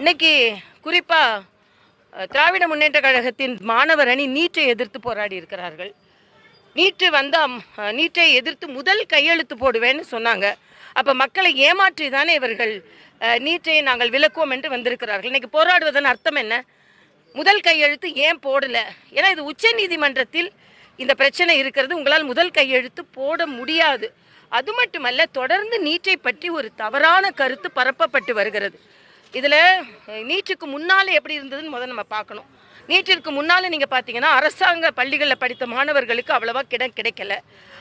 இன்னைக்கு குறிப்பாக திராவிட முன்னேற்ற கழகத்தின் மாணவர் அணி நீட்டை எதிர்த்து போராடி இருக்கிறார்கள். நீட்டு வந்தால் நீட்டை எதிர்த்து முதல் கையெழுத்து போடுவேன்னு சொன்னாங்க. அப்போ மக்களை ஏமாற்றி தானே இவர்கள் நீட்டை நாங்கள் விளக்குவோம் என்று வந்திருக்கிறார்கள். இன்னைக்கு போராடுவதன் அர்த்தம் என்ன? முதல் கையெழுத்து ஏன் போடலை? ஏன்னா இது உச்ச நீதிமன்றத்தில் இந்த பிரச்சனை இருக்கிறது. உங்களால் முதல் கையெழுத்து போட முடியாது. அது மட்டுமல்ல தொடர்ந்து நீட்டை பற்றி ஒரு தவறான கருத்து பரப்பப்பட்டு வருகிறது. இதில் நீட்டுக்கு முன்னாலே எப்படி இருந்ததுன்னு முதல்ல நம்ம பார்க்கணும். நீட்டிற்கு முன்னால் நீங்கள் பார்த்தீங்கன்னா அரசாங்க பள்ளிகளில் படித்த மாணவர்களுக்கு அவ்வளவா இடம் கிடைக்கல.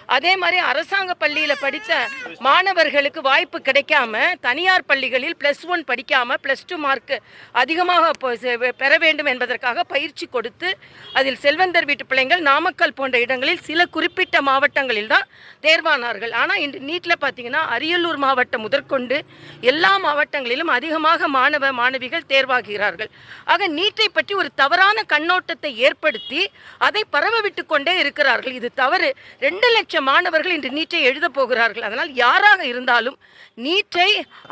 அதே மாதிரி அரசாங்க பள்ளியில் படித்த மாணவர்களுக்கு வாய்ப்பு கிடைக்காம தனியார் பள்ளிகளில் ப்ளஸ் ஒன் படிக்காமல் ப்ளஸ் டூ மார்க் அதிகமாக செ- பெற வேண்டும் என்பதற்காக பயிற்சி கொடுத்து அதில் செல்வந்தர் வீட்டு பிள்ளைங்கள் நாமக்கல் போன்ற இடங்களில் சில குறிப்பிட்ட மாவட்டங்களில் தான் தேர்வானார்கள். ஆனால் இன்று நீட்டில் பார்த்தீங்கன்னா அரியலூர் மாவட்டம் முதற்கொண்டு எல்லா மாவட்டங்களிலும் அதிகமாக மாணவ மாணவிகள் தேர்வாகிறார்கள். ஆக நீட்டை பற்றி ஒரு தவறான கண்ணோட்டத்தை ஏற்படுத்தி அதை பரவ விட்டு கொண்டே இருக்கிறார்கள். இது தவறு. ரெண்டு லட்சம் மாணவர்கள் இன்று நீட்டை எழுத போகிறார்கள். அதனால் யாராக இருந்தாலும் நீட்டை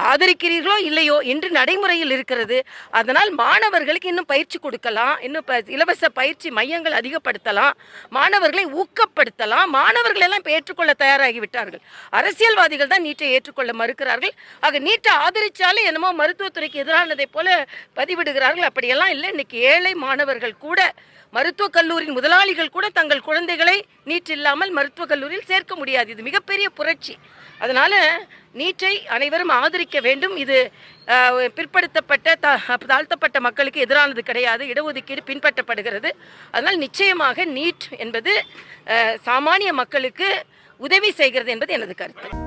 ஆதரிக்கிறீர்களோ இல்லையோ என்று நடைமுறையில் இருக்கிறது. அதனால் மாணவர்களுக்கு இன்னும் பயிற்சி கொடுக்கலாம். இன்னும் இலவச பயிற்சி மையங்கள் அதிகப்படுத்தலாம். மாணவர்களை ஊக்கப்படுத்தலாம். மாணவர்கள் எல்லாம் ஏற்றுக்கொள்ள தயாராகி விட்டார்கள். அரசியல்வாதிகள் தான் நீட்டை ஏற்றுக்கொள்ள மறுக்கிறார்கள். ஆக நீட்டை ஆதரிச்சாலே என்னமோ மருத்துவத்துறைக்கு எதிரானதை போல பதிவிடுகிறார்கள். அப்படியெல்லாம் இல்லை. இன்னைக்கு ஏழை மாணவர்கள் கூட மருத்துவக் கல்லூரியின் முதலாளிகள் கூட தங்கள் குழந்தைகளை நீட் இல்லாமல் மருத்துவக் கல்லூரியில் சேர்க்க முடியாது. இது மிகப்பெரிய புரட்சி. அதனால நீட்டை அனைவரும் ஆதரிக்க வேண்டும். இது பிற்படுத்தப்பட்ட தா- தாழ்த்தப்பட்ட மக்களுக்கு எதிரானது கிடையாது. இடஒதுக்கீடு பின்பற்றப்படுகிறது. அதனால் நிச்சயமாக நீட் என்பது சாமானிய மக்களுக்கு உதவி செய்கிறது என்பது எனது கருத்து.